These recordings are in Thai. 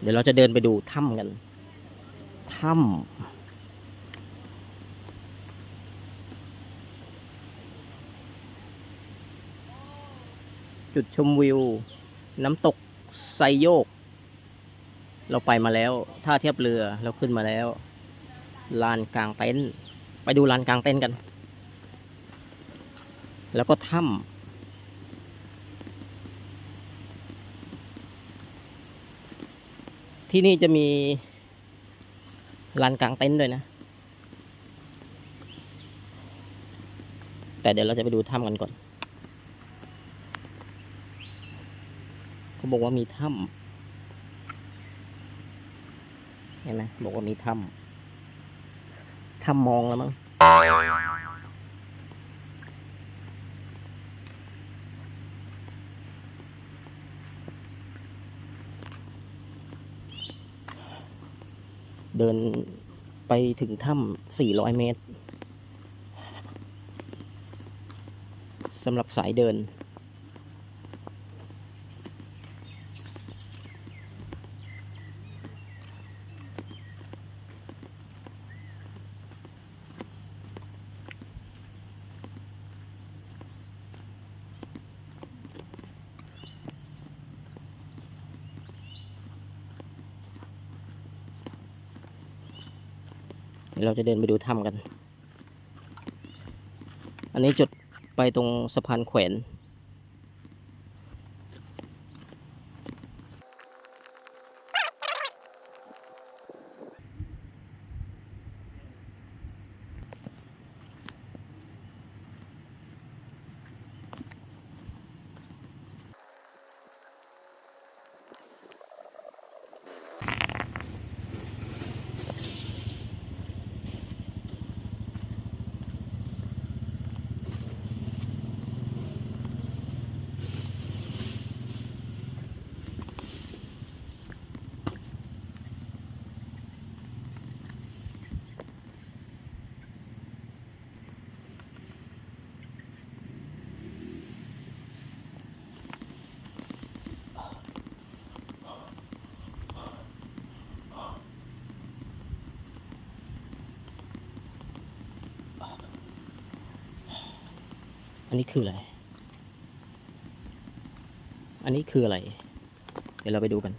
เดี๋ยวเราจะเดินไปดูถ้ำกันถ้ำจุดชมวิว น้ำตกไซโยก เราไปมาแล้วท่าเทียบเรือเราขึ้นมาแล้วลานกลางเต็นท์ไปดูลานกลางเต็นท์กัน แล้วก็ถ้ำ ที่นี่จะมีลานกลางเต็นท์ด้วยนะ แต่เดี๋ยวเราจะไปดูถ้ำกันก่อน เขาบอกว่ามีถ้ำเห็นไหมบอกว่ามีถ้ำถ้ำมองแล้วมั้ง เดินไปถึงถ้ำ400 เมตรสำหรับสายเดิน เราจะเดินไปดูถ้ำกัน อันนี้จุดไปตรงสะพานแขวน นนี้คืออะไร อันนี้คืออะไร เดี๋ยวเราไปดูกัน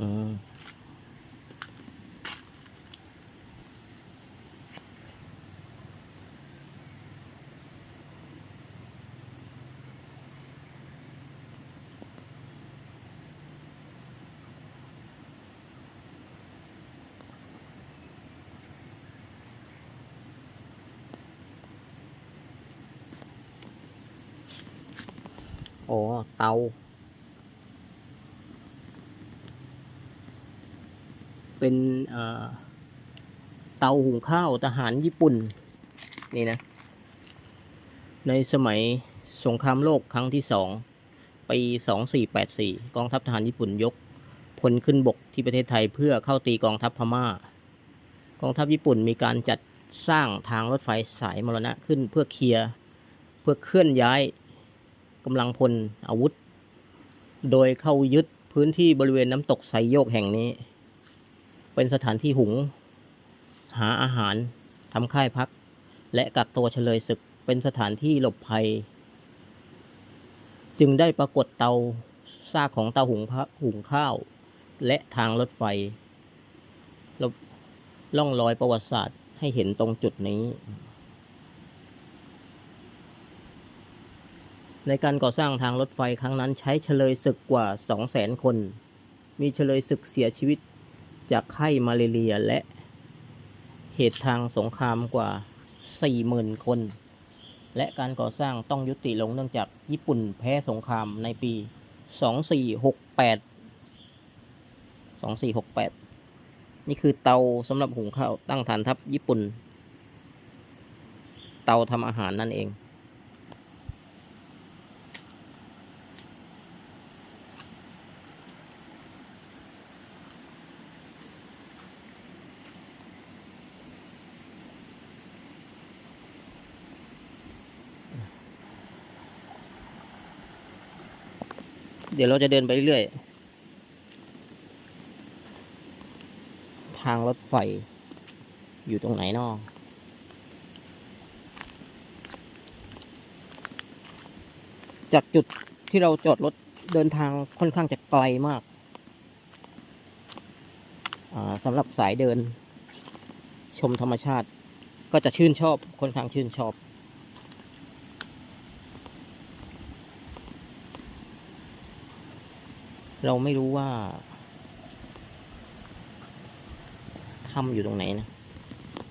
อืม โอ้ เตา เป็นเตาหุงข้าวทหารญี่ปุ่น นี่นะ ในสมัยสงครามโลกครั้งที่สองปีสองสี่แปดสี่กองทัพทหารญี่ปุ่นยกพลขึ้นบกที่ประเทศไทยเพื่อเข้าตีกองทัพพม่า กองทัพญี่ปุ่นมีการจัดสร้างทางรถไฟสายมรณะขึ้นเพื่อเคลียร์เพื่อเคลื่อนย้าย กำลังพลอาวุธ โดยเข้ายึดพื้นที่บริเวณน้ำตกไซโยกแห่งนี้ เป็นสถานที่หุง หาอาหารทำค่ายพัก และกักตัวเฉลยศึกเป็นสถานที่หลบภัย จึงได้ปรากฏเตาซากของเตาหุงหุงข้าว และทางรถไฟล่องรอยประวัติศาสตร์ให้เห็นตรงจุดนี้ ในการก่อสร้างทางรถไฟครั้งนั้นใช้เฉลยศึกกว่า 200,000 คน มีเฉลยศึกเสียชีวิตจากไข้มาเรียและเหตุทางสงครามกว่า 40,000 คน และการก่อสร้างต้องยุติลงเนื่องจากญี่ปุ่นแพ้สงครามในปี 2468 2468 นี่คือเตาสำหรับหุงข้าวตั้งฐานทัพญี่ปุ่น เตาทำอาหารนั่นเอง เดี๋ยวเราจะเดินไปเรื่อยทางรถไฟอยู่ตรงไหนนอจากจุดที่เราจอดรถเดินทางค่อนข้างจะไกลมากอ่าสำหรับสายเดินชมธรรมชาติก็จะชื่นชอบค่อนข้างชื่นชอบ เราไม่รู้ว่าถ้ำอยู่ตรงไหนนะ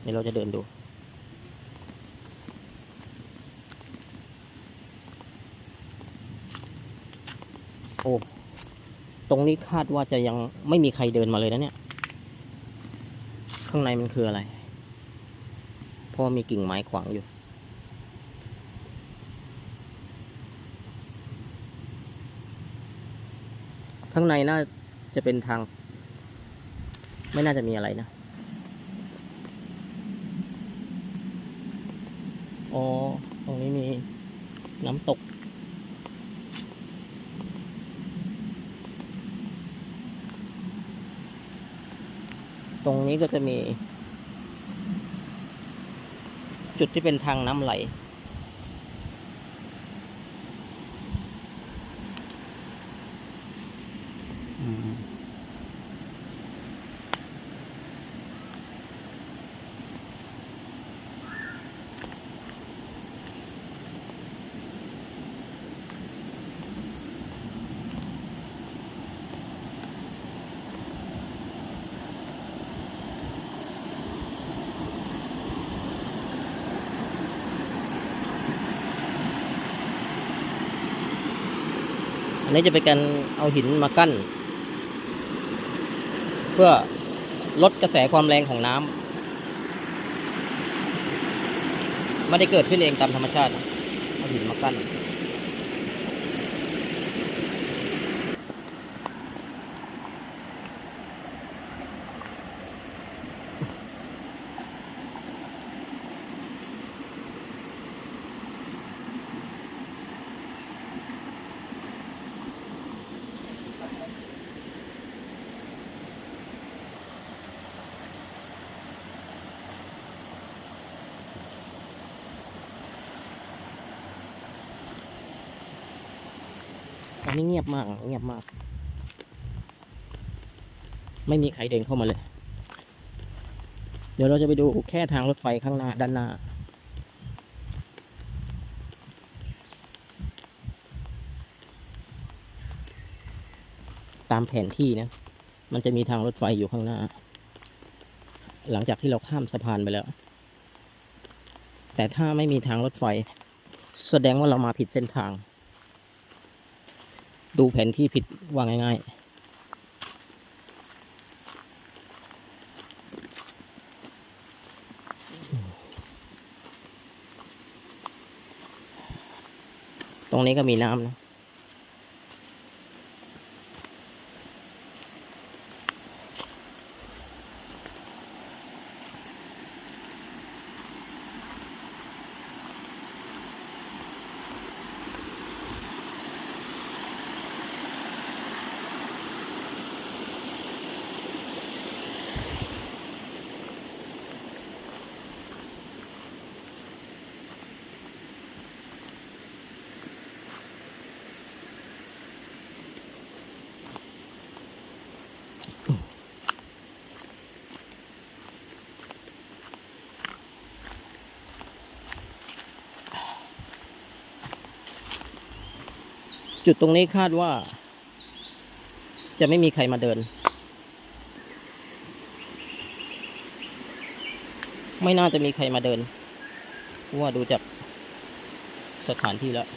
เดี๋ยวเราจะเดินดู โอ้ ตรงนี้คาดว่าจะยังไม่มีใครเดินมาเลยนะเนี่ย ข้างในมันคืออะไร เพราะมีกิ่งไม้ขวางอยู่ ข้างในน่าจะเป็นทาง ไม่น่าจะมีอะไรนะ อ๋อ ตรงนี้มีน้ำตก ตรงนี้ก็จะมี จุดที่เป็นทางน้ำไหล อันนี้จะเป็นการเอาหินมากั้น เพื่อลดกระแสความแรงของน้ำไม่ได้เกิดขึ้นเองตามธรรมชาติเอาหินมากั้น นี้เงียบมาก เงียบมาก ไม่มีใครเดินเข้ามาเลย เดี๋ยวเราจะไปดูแค่ทางรถไฟข้างหน้าด้านหน้า ตามแผนที่นะ มันจะมีทางรถไฟอยู่ข้างหน้า หลังจากที่เราข้ามสะพานไปแล้ว แต่ถ้าไม่มีทางรถไฟ แสดงว่าเรามาผิดเส้นทาง ดูแผนที่ผิดว่าง่ายๆ ตรงนี้ก็มีน้ำนะ จุดตรงนี้คาดว่า จะไม่มีใครมาเดิน ไม่น่าจะมีใครมาเดินเพราะว่าดูจากสถานที่แล้ว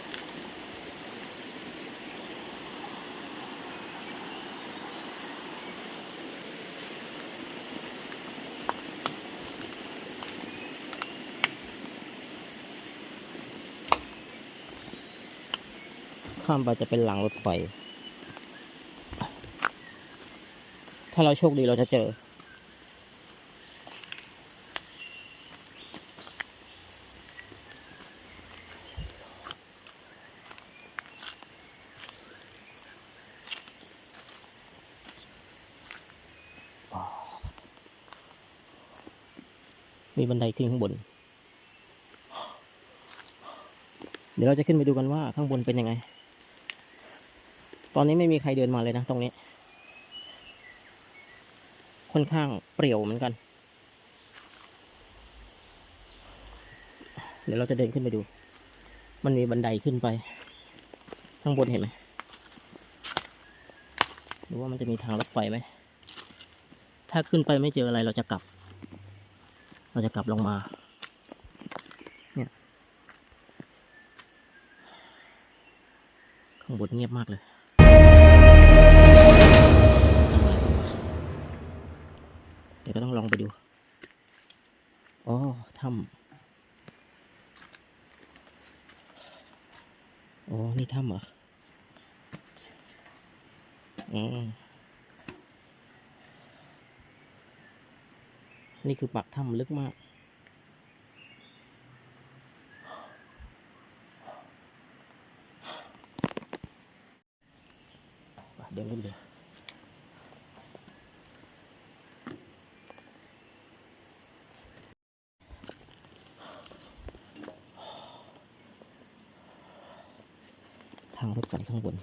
ความไปจะเป็นหลังรถไฟ ถ้าเราโชคดีเราจะเจอ มีบันไดขึ้นข้างบนเดี๋ยวเราจะขึ้นไปดูกันว่าข้างบนเป็นยังไง ตอนนี้ไม่มีใครเดินมาเลยนะตรงนี้ ค่อนข้างเปรี่ยวเหมือนกัน เดี๋ยวเราจะเดินขึ้นไปดู มันมีบันไดขึ้นไป ข้างบนเห็นไหมหรือว่ามันจะมีทางรถไฟไหม ถ้าขึ้นไปไม่เจออะไรเราจะกลับ เราจะกลับลงมาเนี่ยข้างบนเงียบมากเลย ถ้ำอ๋อ นี่ถ้ำเหรอ อืม นี่คือปากถ้ำลึกมากเดินขึ้นเดี๋ยว ทางรถไฟข้างบน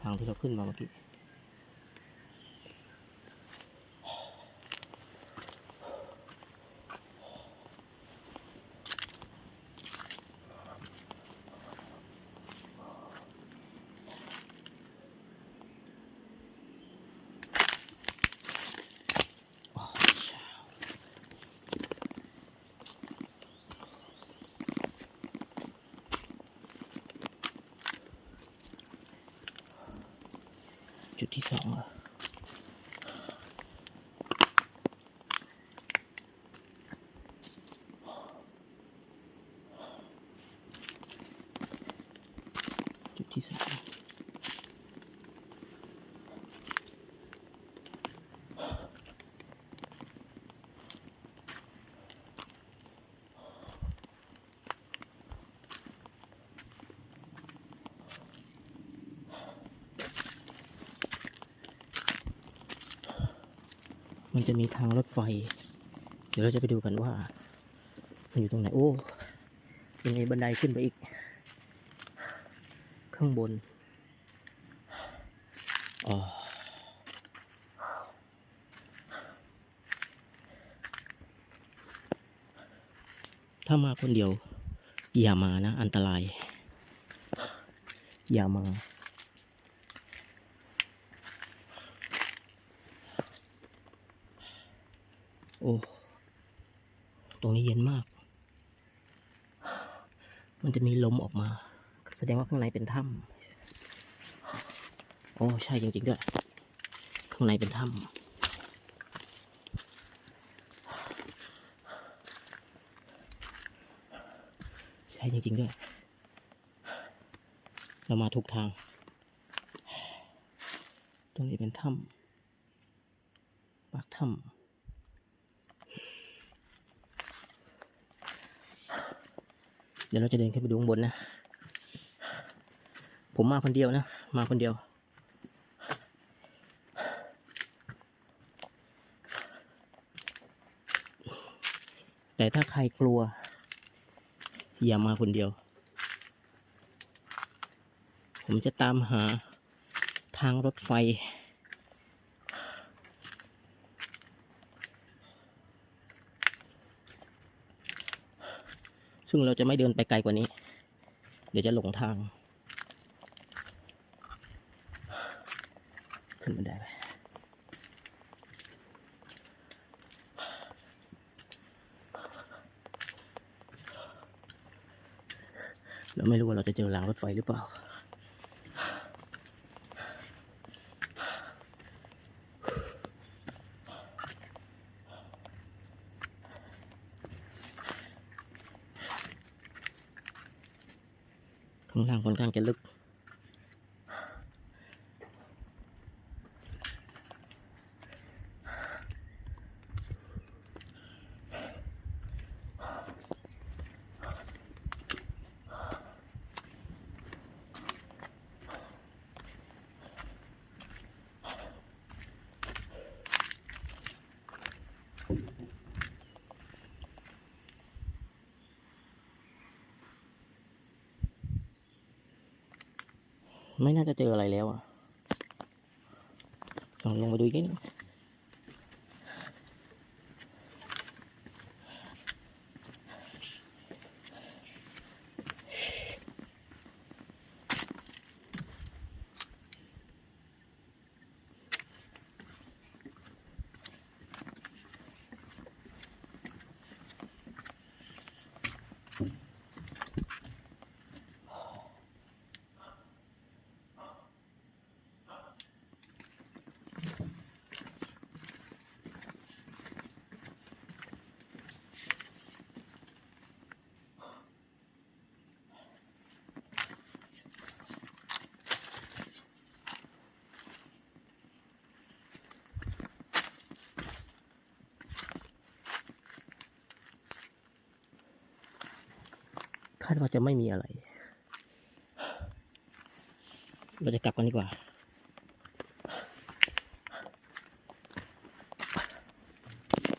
ทางที่เราขึ้นมาเมื่อกี้ จุดที่สองเหรอจุดที่สอง มีทางรถไฟ เดี๋ยวเราจะไปดูกันว่า มันอยู่ตรงไหน โอ้ยังมีบันไดขึ้นไปอีก ข้างบนอ๋อถ้ามาคนเดียว อย่ามานะ อันตราย อย่ามา โอ้ ตรงนี้เย็นมาก มันจะมีลมออกมา แสดงว่าข้างในเป็นถ้ำโอ้ใช่จริงๆด้วย ข้างในเป็นถ้ำใช่จริง ๆ ด้วย เรามาถูกทาง ตรงนี้เป็นถ้ำปากถ้ำ ดี๋ยวเราจะเดินขึ้นไปดูข้างบนนะ ผมมาคนเดียวนะ มาคนเดียว แต่ถ้าใครกลัว อย่ามาคนเดียว ผมจะตามหาทางรถไฟ ซึ่งเราจะไม่เดินไปไกลกว่านี้ เดี๋ยวจะหลงทาง ขึ้นบันไดไปเราไม่รู้ว่าเราจะเจอรางรถไฟหรือเปล่า ข้างล่างค่อนข้างจะลึก เไม่น่าจะเจออะไรแล้วอะลองลงไปดูอีกนิด คาดว่าจะไม่มีอะไร เราจะกลับกันดีกว่า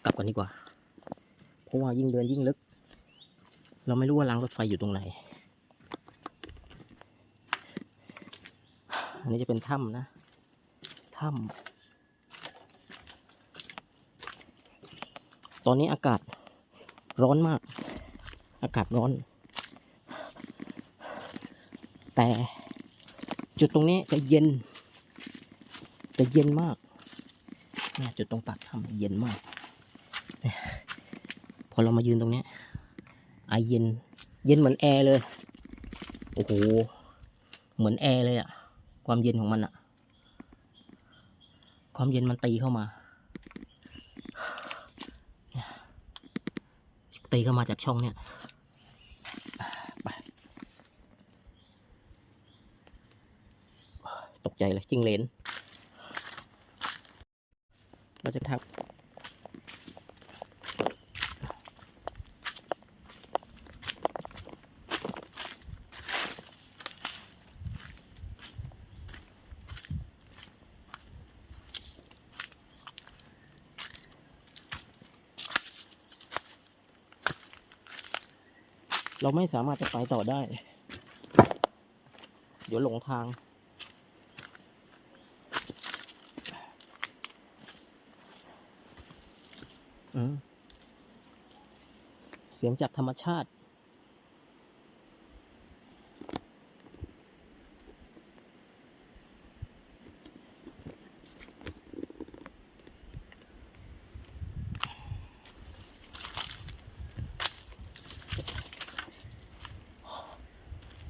กลับกันดีกว่า เพราะว่ายิ่งเดินยิ่งลึก เราไม่รู้ว่ารางรถไฟอยู่ตรงไหน อันนี้จะเป็นถ้ำนะ ถ้ำตอนนี้อากาศร้อนมาก อากาศร้อน แต่ จุดตรงนี้จะเย็น จะเย็นมากเนี่ยจุดตรงปากถ้ำเย็นมากพอเรามายืนตรงนี้ไอเย็น เย็นเหมือนแอร์เลย โอ้โห เหมือนแอร์เลยอะความเย็นของมันอะความเย็นมันตีเข้ามา ตีเข้ามาจากช่องเนี่ย ไป ตกใจเลยจิ้งเลน เราจะทักเราไม่สามารถจะไปต่อได้ เดี๋ยวหลงทาง อืม เสียงจากธรรมชาติ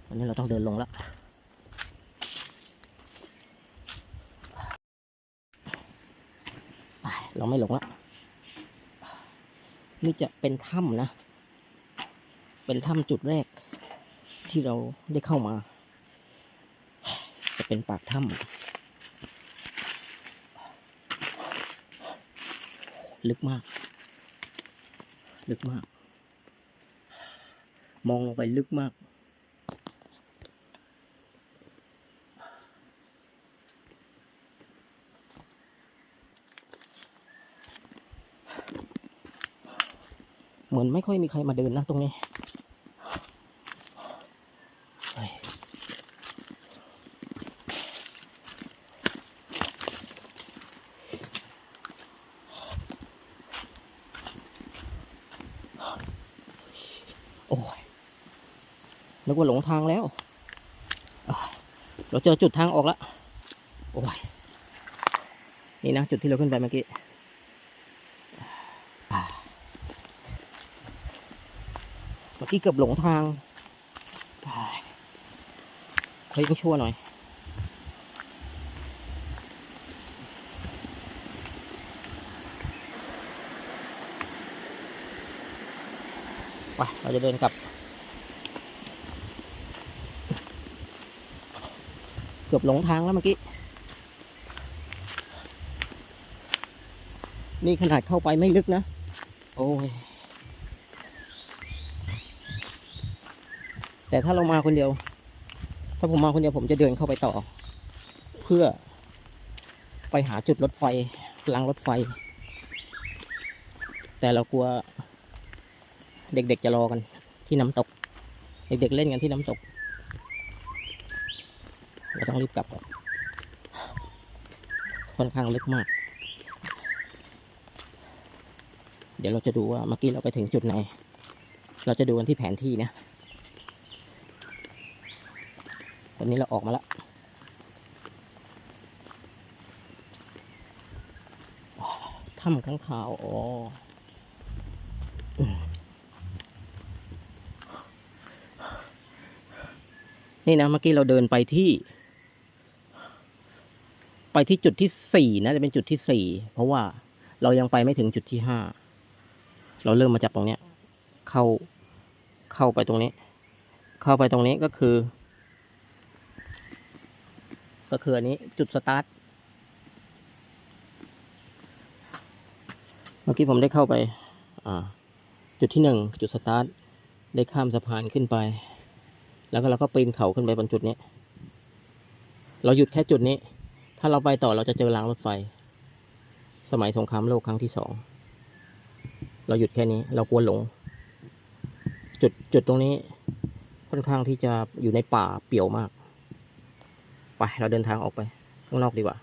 อันนี้เราต้องเดินลงแล้วเราไม่หลงละ นี่จะเป็นถ้ำนะ เป็นถ้ำจุดแรก ที่เราได้เข้ามา จะเป็นปากถ้ำลึกมาก ลึกมาก มองลงไปลึกมาก เหมือนไม่ค่อยมีใครมาเดินนะตรงนี้โอ้ยนึกว่าหลงทางแล้ว เราเจอจุดทางออกแล้ว โอ้ย นี่นะ จุดที่เราขึ้นไปเมื่อกี้อ่า เมื่อกี้เกือบหลงทางเฮ้ยต้องชั่วหน่อย ไป เราจะเดินกลับ เกือบหลงทางแล้วเมื่อกี้ นี่ขนาดเข้าไปไม่ลึกนะ โอ้ย แต่ถ้าเรามาคนเดียว ถ้าผมมาคนเดียวผมจะเดินเข้าไปต่อ เพื่อไปหาจุดรถไฟรางรถไฟ แต่เรากลัว เด็กๆจะรอกันที่น้ำตก เด็กๆเล่นกันที่น้ำตกเราต้องรีบกลับก่อนค่อนข้างลึกมาก เดี๋ยวเราจะดูว่าเมื่อกี้เราไปถึงจุดไหน เราจะดูกันที่แผนที่นะ ตอนนี้เราออกมาแล้วถ้ำข้างขาวอ๋อนี่นะเมื่อกี้เราเดินไปที่ ไปที่จุดที่สี่นะจะเป็นจุดที่สี่เพราะว่าเรายังไปไม่ถึงจุดที่ห้าเราเริ่มมาจากตรงเนี้ย เข้าเข้าไปตรงนี้ เข้าไปตรงนี้ก็คือ ก็คืออันนี้จุดสตาร์ท เมื่อกี้ผมได้เข้าไป จุดที่หนึ่งจุดสตาร์ท ได้ข้ามสะพานขึ้นไป แล้วก็เราก็ปีนเขาขึ้นไปบนจุดนี้ เราหยุดแค่จุดนี้ ถ้าเราไปต่อเราจะเจอรางรถไฟ สมัยสงครามโลกครั้งที่สอง เราหยุดแค่นี้ เรากลัวหลง จุดจุดตรงนี้ค่อนข้างที่จะอยู่ในป่าเปี่ยวมาก ไปเราเดินทางออกไปข้างนอกดีกว่า